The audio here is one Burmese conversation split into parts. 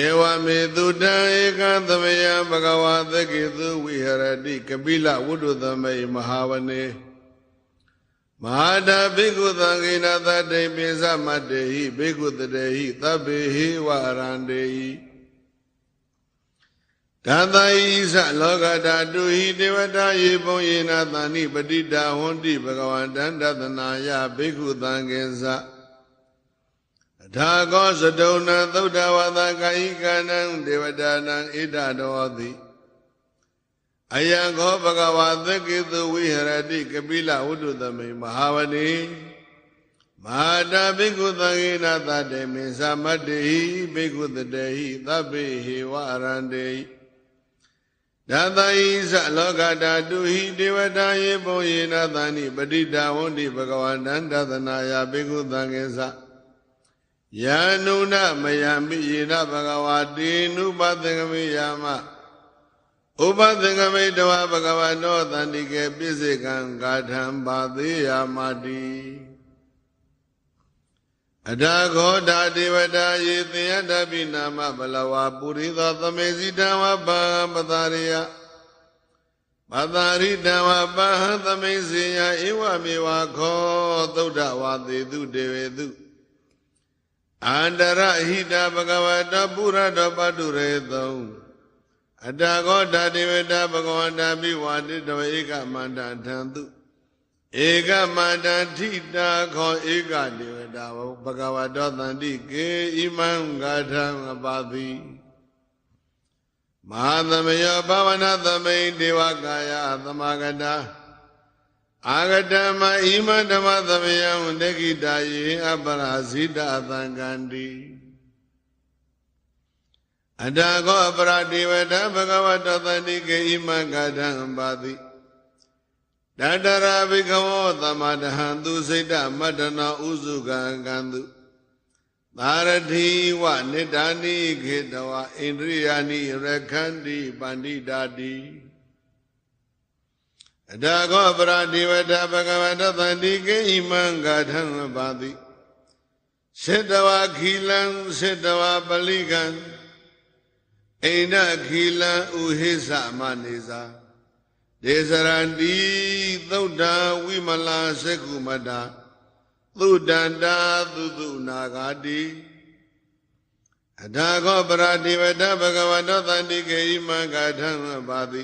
ဧဝမေတုတံဧကသမယဘဂဝါသကိသူဝိဟရတိကပိလဝုဒ္ဓသမေမဟာဝနေမဟာတာဘိက္ခုသံဃိနာသတိပိသမတ္တေဟိဘိက္ခုတတေဟိသဗ္ဗေဟိဝရန္တေဟိဒါသဣသလောကဓာတုဟိဒေဝတာယေပုံယေနာသန္တိပတိတာဟွန်တိဘဂဝန္တံတသနာယဘိက္ခုသံဃေသ အထာကောသတုံနံသုဒ္ဓဝါဒကာယိကနံဒေဝတာနံဣဒတော်တိအယံခောဘဂဝါသကိတုဝိဟရတိကပိလဝုဒ္ဓသမေမဟာဝနေမဟာတာဘိက္ခုသံဃေနသတေမေသမတ္တေဟိဘိက္ခုတတေဟိသဗ္ဗေဟေဝရန္တေဟိဒါသဣသလောကဓာတုဟိဒေဝတာယေပုံယေနသန္တိပဋိတာဝန္တိဘဂဝန္တံတသနာယဘေကုသံဃေသ ယာနုဏမယမိယေနဘဂဝါတေနုပသင်္ကမေယာမဥပသင်္ကမေတဝဘဂဝတောသန္တိကေပိစိကံဂါထံပါသေးယာမတိအထာခောဓာဒေဝတာယေသင်္ယတပိနာမဘလဝါပုရိသောသမေစီတံဝပံပတာရိယပတာရိတံဝပံသမေစီယဧဝမေဝခောသုဒ္ဓဝါသေတုတေဝေတု အန္တရဟိတဘဂဝတပုရတောပတုရေသုံအတာခောဓာဒေဝတာဘဂဝန္တာပိဝါတိတဝဧကမန္တထံတုဧကမန္တထိတာခောဧကဒေဝတာဘဂဝတောတန္တိကေဣမံဂါထံအပါတိမဟာသမယောဘာဝနာသမိန်ဒေဝကာယသမဂတာ အာဂတမဣမံဓမ္မသမယံဒဂိတာယေအပရာဇိတသံဃန္တိအတာခောအပရာဒေဝတာဘဂဝတောတန္တိကေဣမံဂါထံအပါတိတတရာဘိကဝောသမတဟံသူစိတ်တမတ္တနာဥစုကံကံသူသာရတိဝနိဒာနိခေတဝဣန္ဒြိယာနိရခန္တိပန္တိတာတိ အတာခောပရဒီဝတဘဂဝတသန္တိကေဣမံဂါထံပါတိစေတဝခီလံစေတဝပလိကံအိန္ဒခီလံဥဟိသမနေသာဒေသရန္တိသုဒ္ဓဝိမလာသက္ကုမတာသုတန္တာသုသုနာဂာတိအထာခောပရတိဝတဘဂဝတောတန္တိကေဣမံဂါထံပါတိ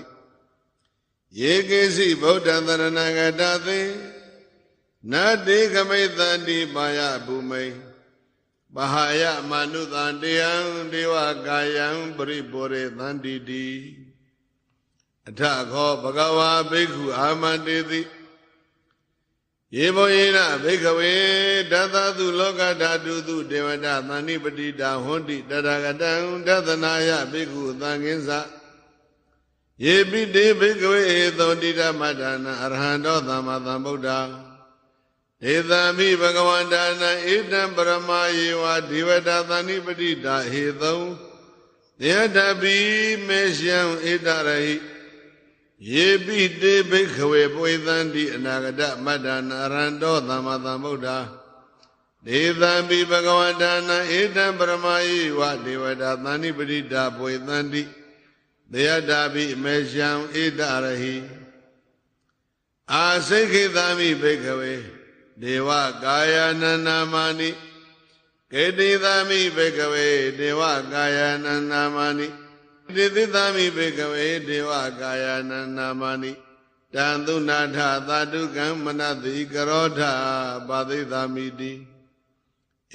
ယေကေစီဗုဒ္ဓံတရဏဂတသေနတေကမိတန္တိပါယဘူမိန်ပဟာယမနုတံတေယံဒေဝကာယံပရိပောရေသန္တိတိအထခောဘဂဝါဘိက္ခုအာမန္တေတိယေဘောယေနဘိက္ခဝေတသသုလောကဓာတုသုဒေဝတာသန္တိပတိတာဟွန်တိတရဂတံတသနာယဘိက္ခုသံဃင်းစ ယေပိတေဘိက္ခဝေသောတိတမတ္တနာအရဟံတောသမ္မာသမ္ဗုဒ္ဓဒေသမိဘဂဝန္တာနံဣတံပရမယေဝဒေဝတာသန္တိပတိတာဟေသုံတေတပိမေရှံဣတရဟိယေပိတေဘိခဝေပွေသန္တိအနာဂတမတ္တနာရန္တောသမ္မာသမ္ဗုဒ္ဓဒေသံပိဘဂဝန္တာနံဧတံပရမယိဝဒေဝတာသန္တိပရိတာပွေသန္တိ သေယတာပိမေရှံဧတရဟိအာစိခိသမိဘိခဝေဒေဝကာယနန္နာမဏိကေတိသမိဘိခဝေဒေဝကာယနန္နာမဏိတိသသမိဘေကဝေဒေဝကာယနာနာမနိတံသုနာထသာတုကံမနတိကရောထပါသိသမိတိ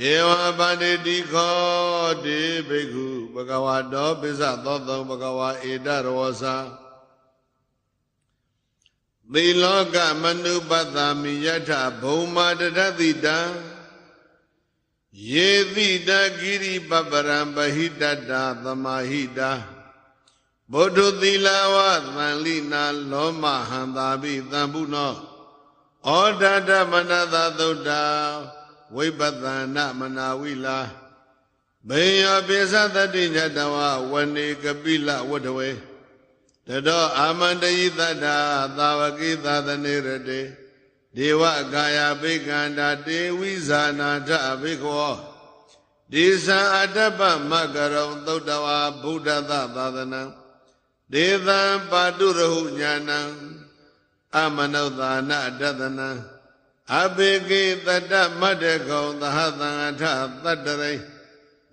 ဧဝပါတိတိခောတိဘိက္ခုဘဂဝါတောပိစ္ဆသောသုံဘဂဝါဧတရောစာသီလောကမနုပတ္တမိယထဘုံမာတတတိတံယေတိတကိရိပပရံပဟိတတသမာဟိတာဗုဒ္ဓသီလဝသံလိနာလောမဟံသာပိသံပုနောဩဒတမနတသုဒ္ဓ ဝိပဿနာမနာဝိလာဘေယောပိသတတိညတဝဝနေကပိလဝတ္တဝေတတောအာမန္တယိတတ္တာသာဝကိသသနေရတေဒေဝကာယဘိက္ခန္တာတေဝိဇာနာထဘိက္ခောဒေသံအတ္တပမကရုံသုတ်တဝါဗုဒ္ဓသသာသနံဒေသံပါတုရဟုညာဏံအမနုဿာနတတနံ အဘေကိတတ္တမတ္တကုံသဟသံအထသတ္တရိ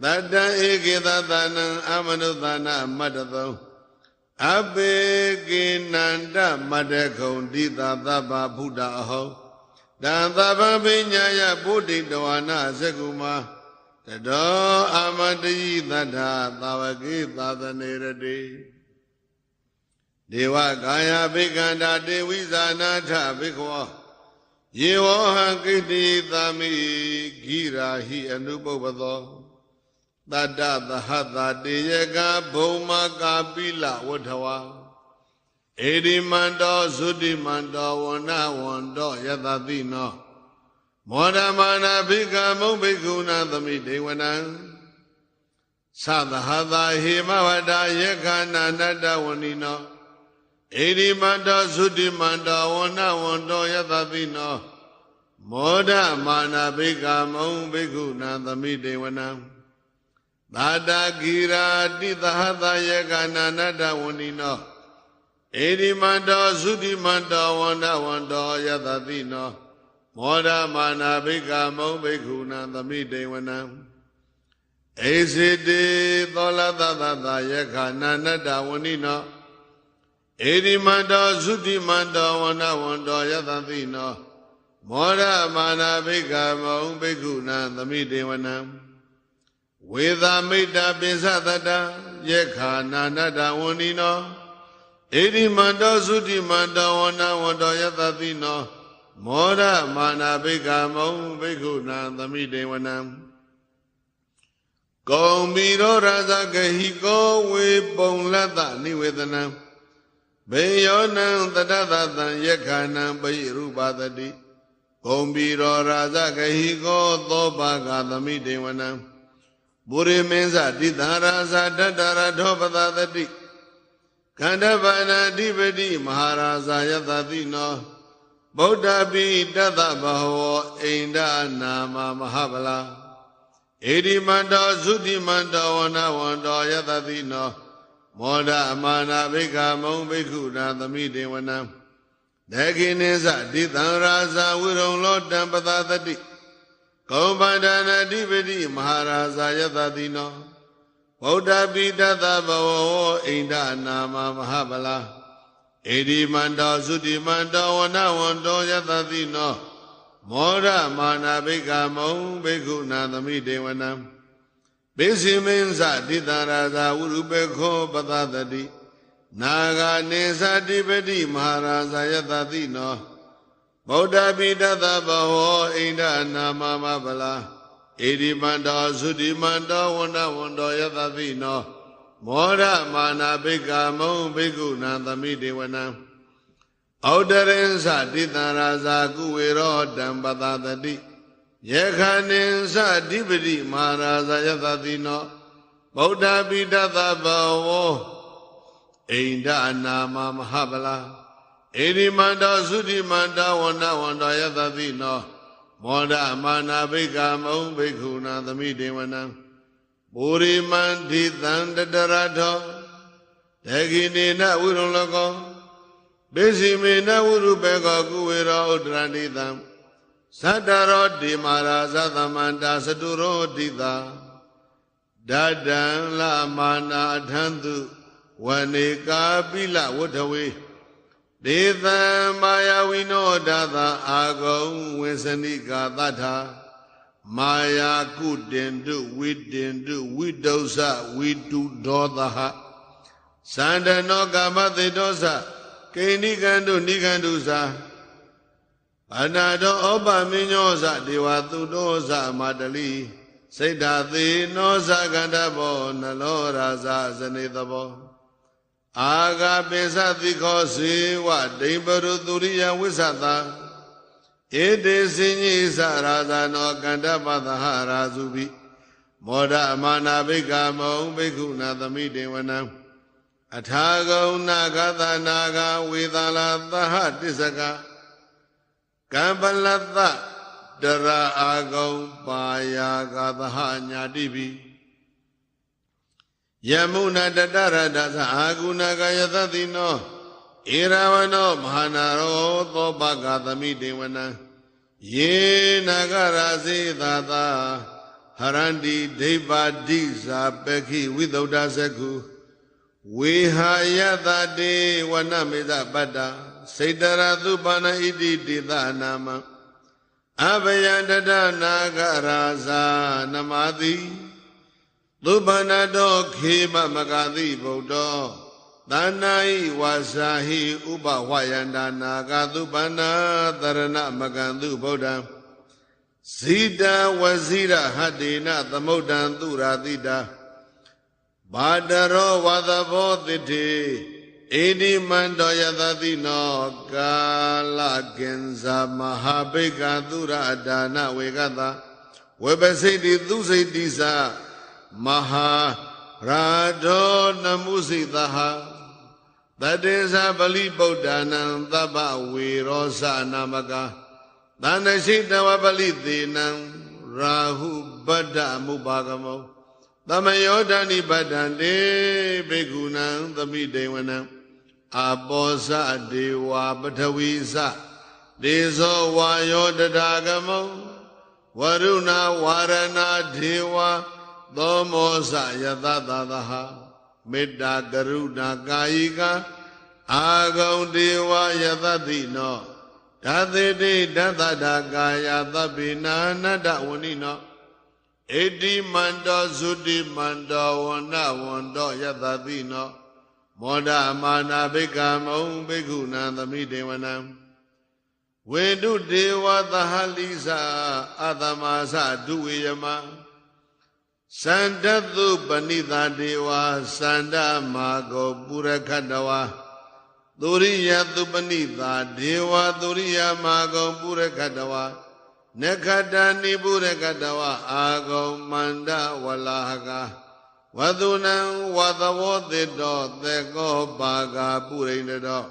တတ္တဧကိသသနံအမနုဿာနမတ္တသောအဘေကိနန္တမတ္တကုံတိသာသဗ္ဗဗုဒ္ဓအဟောတံသဗ္ဗပိညာယဗုဒ္ဓိတဝနာသကုမာတတောအမတယိတတ္ထာသာဝကိသာသနေရတိဒေဝကာယဘိကန္တာတေဝိဇာနာထဘိက္ခဝ ယေဝဟံကိတိသာမိဂိရာဟိအနုပုပ္ပသောတတ္တသဟတာတေယကဘုံမကာပိလဝထဝါဧဒီမန္တောသုတိမန္တောဝဏဝန္တောယတတိနောမောဒမာနာဘိကမုံဘိက္ခုနာသမိဒေဝနံသသဟတာဟေမဝတယေခန္နာနတ္တဝဏိနော ဧဒီမန္တောသုတိမန္တောဝဏဝန္တောယတတိနောမောဒမာနာဘိကမုံဘိက္ခုနာသမိဒေဝနံသာတာဂိရာတိသဟတယေခန္နာနတ္တဝဏိနောဧဒီမန္တောသုတိမန္တောဝန္ဒဝန္တောယတတိနောမောဒမာနာဘိကမုံဘိက္ခုနံသမိတေဝနံဧစေတေသောလသသသယခနာနတ္တဝဏိနော ဧဒီမန္တောသုတိမန္တောဝန္ဒဝန္တောယတတိနောမောဒမာနာဘိကမုံဘိက္ခုနံသမိတေဝနံဝေသမိတ်တာပိစသတ္တယခနာနတ္တဝဏိနောဧဒီမန္တောသုတိမန္တောဝန္ဒဝန္တောယတတိနောမောဒမာနာဘိကမုံဘိက္ခုနံသမိတေဝနံကုံမီရောရာဇဂဟိကောဝေပုံလတ္တနိဝေဒနံ ဘေယောနံတတသတံယက္ခဏံပိရူပသတိကုံမီရောရာဇဂဟိကောသောပါကသမိတေဝနံပုရိမင်းစတိတရာဇတတရထောပသသတိခန္ဓဗန္နာဓိပတိမဟာရာဇယတတိနောဗုဒ္ဓပိတတဘဟဝအိန္ဒနာမမဟာဗလာဧဒီမန္တောသုတိမန္တောဝနဝန္တောယတတိနော မောဒအမာနာဘိက္ခမုံဘိက္ခုနာသမိတေဝနံဒေခိနိသတိတံရာဇဝိရုံလောတံပသသတိကောပန္ဒနာဓိပတိမဟာရာဇယတတိနောဗုဒ္ဓပိတတဘဝအိန္ဒနာမမဟာဗလာဧဒီမန္တောသုတိမန္တောဝနဝန္တောယတတိနောမောရမာနာဘိကမုံဘိက္ခုနာသမိဒေဝနံ ဘေစီမင်းစတိတရာဇာဝရုပေခောပသတတိနာဂာနေသတိပတိမဟာရာဇယတတိနောဗုဒ္ဓပိတတဘဝအိန္ဒနာမမဗလာဧဒီမန္တောသုတိမန္တောဝန္ဒဝန္တောယတတိနောမောရမာနာဘိက္ခမုံဘိက္ခုနံသမိဒေဝနံဩဒရင်သတိတံရာဇာကုဝေရောတံပတသတိ ယေခဏင်သဓိပတိမဟာရာဇယသတိနောဗုဒ္ဓပိတသဘဝအိန္ဒနာမမဟာဗလာဧရိမန္တောသုတိမန္တဝန္ဒဝန္တောယသတိနောမောဒမာနာဘိက္ခမုံဘိက္ခုနံသမိဒေဝနံပုရိမန္တိသံတတရထောဒေဂိနေနဝိရုံလကောပိစီမေနဝုရုပေကောကုဝေရောဥဒရဏိတံ သတ္တရောဒီမာရာသသမန္တာစတုရောတိတာဒဒံလမာနာအထံသူဝနေကာပိလဝထဝေဒေသံမာယဝိနောဒသာအာဂုံဝေစဏိကာသတ္ထာမာယာကုတင်တုဝိတင်တုဝိတုစဝိတုဒောသဟသန္တနောကာမသေတောသကိဏိကံတုနိကံတုသာ ဘာနာတောဩပမင်းညောသဒေဝသူတောသမာတလိစိတ်ဓာသေနောသကန္တဘောနလောရာဇဇနေတဘောအာဂပိသတိခောစေဝဒိဗရုသူရိယဝိသတာဧတေစင်ကြီးသရာဇာနောကန္တပသဟရာဇုပိမောဒအမာနာဘိက္ခမုံဘိက္ခုနာသမိတေဝနံအထာဂုံနာဂသနာဂဝေသလာသဟတစ္စက ကံပလတ္တပတရာအာကုံပါယာကသဟညာတိပိယမုဏတတရတသအာဂုဏကယသတိနောဧရဝနောမဟာနာရောသောပကသမိတေဝနံယေနဂရာစေသာသာဟရန္တိဒိဗ္ဗဒိဇာပခိဝိသုဒ္ဓဇကုဝေဟာယတတေဝနမေဇပတ္တာ စေတရသုပန္နဣတိတေသနာမအဘယန္တတနာဂရာဇာနမတိသုပန္နတောခေမမဂတိဗုဒ္ဓောသန္နာဤဝါစာဟိဥပဝယန္တာနာဂသုပန္နာတရဏမကံသူဗုဒ္ဓံဇိတဝဇိရဟတေနသမုဒ္ဒံသူရာတိတာဘာတရောဝသဘောတိတိ ဣတိမန္တောယသတိနောကာလကင်္ဇာမဟာဘိကသုရဒါနဝေကတဝေပစိတိသူစိတိသမဟာရာဒောနမုစိတဟတတေဇာပလိပုဒ္ဒနာသဗ္ဗဝေရောစနာမကာသန္တရှိတဝပလိသေနံရာဟုဗတ္တမုပါကမောသမယောဒဏိပတ္တံတေဘိက္ခုနံသမိတေဝနံ အပောဇဒေဝပထဝီဇဒေဇောဝါယောတထာကမောဝရုဏဝါရဏဒေဝသောမောဇယတသသဟမေတ္တာကရုဏာကာယိကအာဂုံဒေဝယတတိနောဓာသေတိဓာတတာကာယသဗ္ဗိနာနတ္တဝဏိနောဣတိမန္တောသုတိမန္တောဝန္နဝန္တောယတတိနော မောဒမာနာဘိကမုံဘိက္ခုနံသမိတေဝနံဝေတုဒေဝသဟလိစာအတမသဒုဝေယမစန္တသုပဏိတာဒေဝစန္ဒမာကောပုရခတဝါသုရိယသုပဏိတာဒေဝသုရိယမာကောပုရခတဝါနခတနိပုရခတဝါအာကောမန္တဝလာဟကာ ဝတုနံဝသဝောတိတောသေကောပါကပုရိန္ဒတော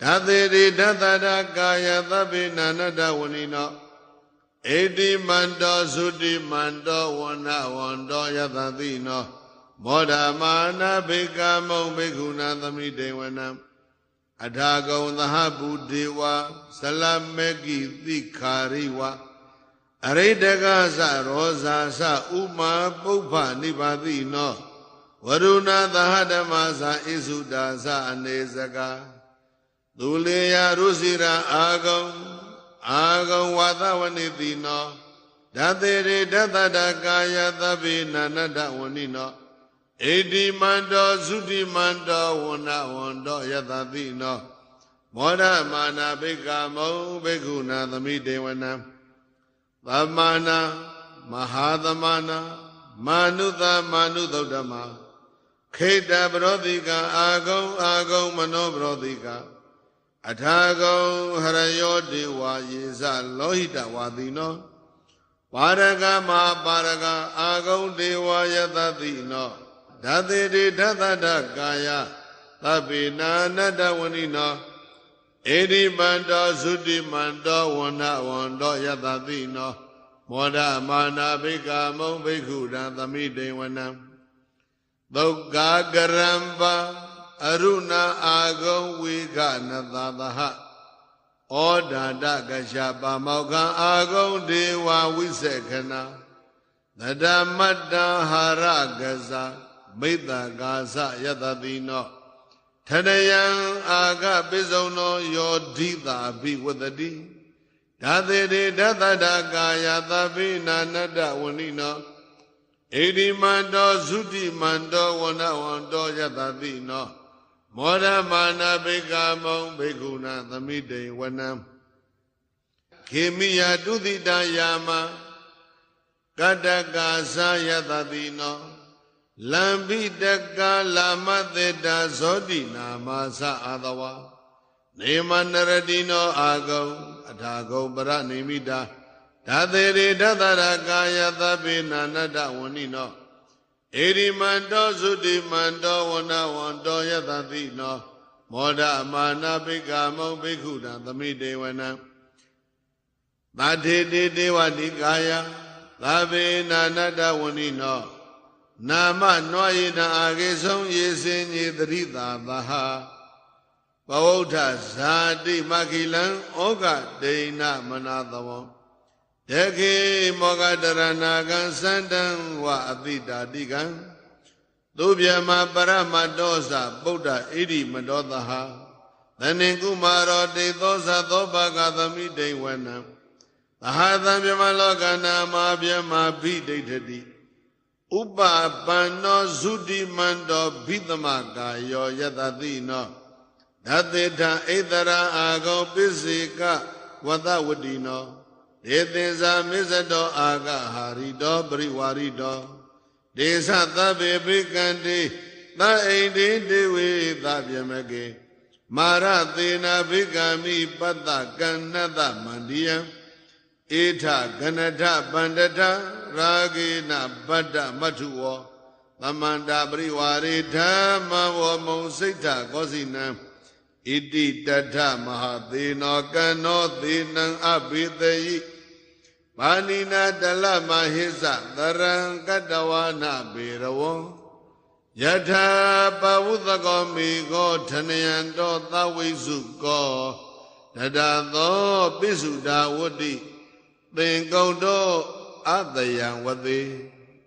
ဓာသေရိဓတ္တရာကာယသဗ္ဗေနန္တဝဏိနောဣတိမန္တောသုတိမန္တောဝန္နဝန္တောယသတိနောမောဒမာနာဘေကမုံဘေခုနာသမိတေဝနံအထာကုံသဟဗုဒေဝဇလမေကိတိခာရိဝ အရိတကသရောဇာသဥမာပုပ္ဖနိပါတိနောဝရုဏသဟဓမ္မသဣစုတာသအနေစကသူလေယရုစီရာအာဂုံအာဂုံဝါသဝနိတိနောဓာတေရေဓတတကာယသဗ္ဗေနန္တဝဏိနောဣတိမန္တောသုတိမန္တောဝဏဝန္တောယတတိနောမောဒမာနာဘိက္ခမုံဘိက္ခုနာသမိတေဝနံ သမ္မာနာမဟာသမနာမာနုသမာနုသုဒ္ဓမခိတပရောတိကအာဂုံအာဂုံမနောပရောတိကအထာဂုံဟရယောဒေဝယေဇလောဟိတဝါတိနောပါရကမပါရကအာဂုံဒေဝယတတိနောဓာတေတိဓတတကာယသဗ္ဗေနာနတ္တဝဏိနော ဧဒီမန္တောသုတိမန္တောဝန္နဝန္တောယတတိနောမောဒမာနာဘိကာမုံဘိက္ခုရံသမိတေဝနံသုတ်ကာကရံပါအရုဏအာဂုံဝေကနသသဟဩဒာတကရှပါမောခံအာဂုံဒေဝဝိစေခဏသဒ္ဓမတ္တဟာရကဇာမိတ္တကာသယတတိနော ထရယံအာဂပိစုံသောယောဓိတာဘိဝတတိဓာသေတေဓတတကာယသဗ္ဗိနာနတ္တဝဏိနောဣတိမန္တောသုတိမန္တောဝနဝန္တောယတတိနောမောရမာနာဘိကမုံဘိက္ခုနာသမိတေဝနံခေမိယတုတိတယာမကတ္တကာသယတတိနော လံပိတကလာမသေတာဇောတိနာမသအာတဝါနေမနရတိနောအာဂုံအထာဂုံပရနိမိတာဓာသေရိဓတရကာယသဗ္ဗေနာနတဝဏိနောဧရိမန္တောသုတိမန္တောဝနဝန္တောယတတိနောမောဒမာနဘိကမုံဘိက္ခုတံသမိတေဝနံသသာထေတေတေဝတိကာယသာဗေနာနတ္တဝဏိနော နာမနွာယေနအာဂေဆုံးယေစင်ညေတရိတာသဟာဘဝုဋ္ဌဇာတိမခိလံဩဃဒိဏမနာသဝံတခေမောဂတရဏကံစန္တံဝအတိတာတိကံသူဗျမပရမတောသဗုဒ္ဓဣရိမတောသဟာသနေကုမာရောတေသောသသောဘာဂသမိဒိဝနံသဟာသံမြမလောကနာမဗျမဘိဒိဋ္ဌတိ ဥပပန္နောဇုတိမန္တောဘိသမကာယောယတတိနောဓတေထဣတရာအာဂောပစ္စေကဝတဝတိနောဒေသင်္ဇာမစ္ဆတောအာဂဟာရိတောပရိဝါရိတောဒေသသဗ္ဗေဘိကံတေသအိန္တိတေဝေသဗျမကေမာရသေနာဘိကံမိပတ္တကဏ္ဏတမန္တိယံဧထဂနထပန္တထ ရာဂေနဗတ္တမထုဝောသမန္တာပရိဝါရေဓမ္မဝမုံစိတ်ထကောစီနံဣတိတထမဟာသေနောကံနောသေနံအဘိသေယိဘာနိနာတလမဟိစသရံကတဝနာဘေရဝံယထာပဝုသကောမိကောထနယံတောသဝိစုကောတတသောပိစုတာဝတ္တိသင်္ကုံတော အတယံဝတိ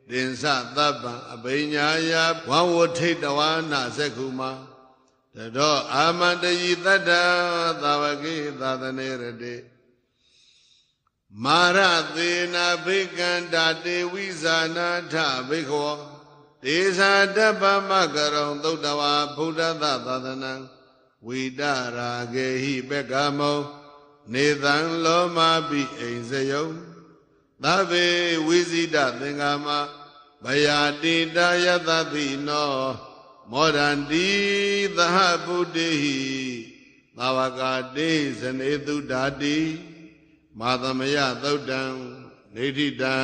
တင်္စသဗ္ဗံအဘိညာယဝဝထိတ်တဝနာသက္ခုမာတတောအာမန္တယိတတ္တသာဝကေသာသနေရတိမာရသေနာဘိကန္တာတေဝိဇာနာထဘိခောဒေဇာတပ္ပမကရုံသုတ္တဝါဗုဒ္ဓသသာသနံဝိတရာဂေဟိပက္ကမောနေသံလောမပိအိမ်စယုံ သဗ္ဗေဝိဇိတသင်္ဃာမဗယာတိတယတတိနောမောဒန္တိသဟဗုဒ္ဓိသာဝကာတိဇနေတုဓာတိမာသမယသုတ်တံနေဋ္ဌိတံ